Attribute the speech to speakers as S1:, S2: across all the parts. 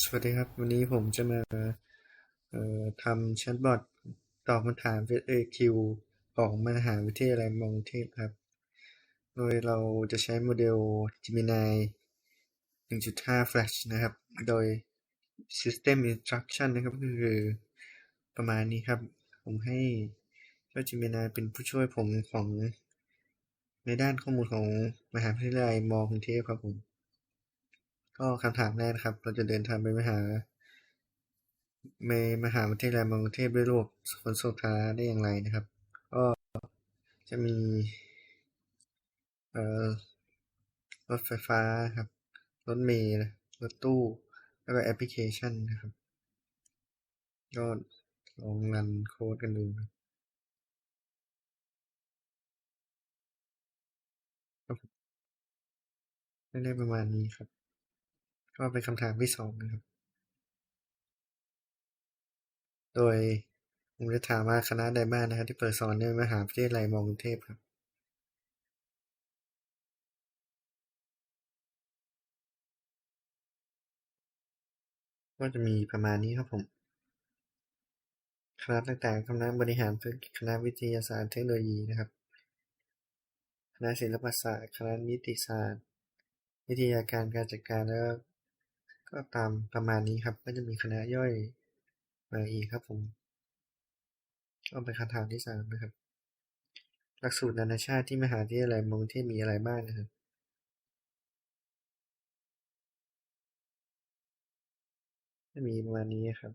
S1: สวัสดีครับ วันนี้ผมจะมาทำแชทบอทตอบคำถาม FAQ ของมหาวิทยาลัยมองเทพครับ โดยเราจะใช้โมเดล Gemini 1.5 Flash นะครับ โดย System Instruction นะครับก็คือประมาณนี้ครับ ผมให้เจ้า Gemini เป็นผู้ช่วยผมของในด้านข้อมูลของมหาวิทยาลัยมองเทพครับผม ก็คำถามแรกนะครับ เราจะเดินทางไปมหาในมหาวิทยาลัยมอกรุงเทพด้วยระบบขนส่งสาธารณะได้อย่างไรนะครับ ก็จะมี เอ่อรถไฟฟ้าครับ รถเมล์รถตู้ แล้วก็แอปพลิเคชันนะครับ ก็ลองรันโค้ดกันดูครับได้ประมาณนี้ครับ ก็เป็นคำถามที่สองนะครับ โดยผมจะถามว่าคณะใดบ้างนะครับ ที่เปิดสอนในมหาวิทยาลัยมอกรุงเทพครับ ก็จะมีประมาณนี้ครับผม คณะต่างๆ คณะบริหารธุรกิจคณะวิทยาศาสตร์เทคโนโลยีนะครับ คณะศิลปศาสตร์ คณะนิติศาสตร์ วิทยาการการจัดการแล้ว ก็ตามประมาณนี้ครับ ก็จะมีคณะย่อยมาอีกครับผมก็เป็นคำถามที่สามนะครับ หลักสูตรนานาชาติที่มหาวิทยาลัยมอกรุงเทพมีอะไรบ้างนะครับจะมีประมาณนี้ครับ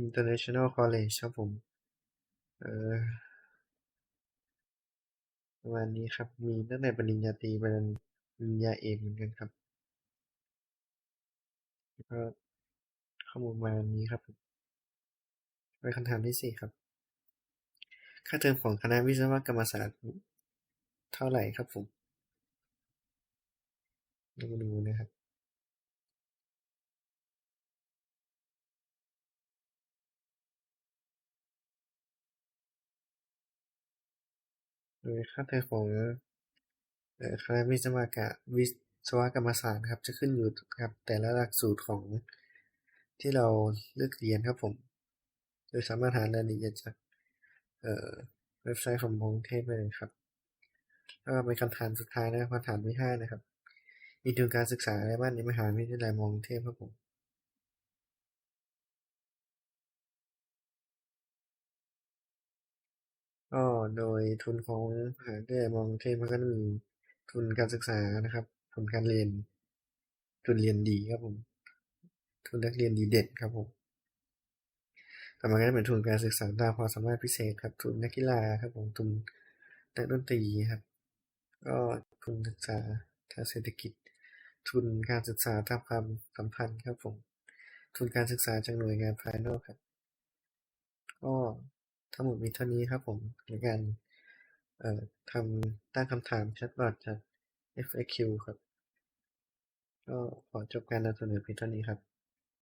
S1: International College ครับผม เออประมาณนี้ครับ มีตั้งแต่ปริญญาตรีไปจนปริญญาเอกเหมือนกันครับ ก็ข้อมูลมานี้ครับไปคำถามที่สี่ครับ ค่าเทอมของคณะวิศวกรรมศาสตร์เท่าไหร่ครับผมเรามาดูนะครับโดยค่าเทอมของคณะวิศวกะวิศ สวกรรมศาสตร์นะครับ จะขึ้นอยู่กับแต่ละหลักสูตรของที่เราเลือกเรียนครับผม โดยสามารถหารายละเอียดจากเอ่อเว็บไซต์ของมองเทพได้เลยครับแล้วก็เป็นคำถามสุดท้ายนะคำถามที่ห้านะครับ มีทุนการศึกษาอะไรบ้างในมหาวิทยาลัยมองเทพครับผมก็โดยทุนของมหาวิทยาลัยมองเทพมันก็จะมีทุนการศึกษานะครับ ทุนการเรียน ทุนเรียนดีครับผม ทุนนักเรียนดีเด่นครับผมต่อมาก็จะเป็นทุนการศึกษาตามความสามารถพิเศษครับ ทุนนักกีฬาครับผม ทุนนักดนตรีครับ ก็ทุนศึกษาทางเศรษฐกิจ ทุนการศึกษาตามความสัมพันธ์ครับผม ทุนการศึกษาจากหน่วยงานภายนอกครับ ก็ทั้งหมดมีเท่านี้ครับผมในการทำตั้งคำถามแชทบอทจาก FAQ ครับ ก็ขอจบการนำเสนอเพียงเท่านี้ครับ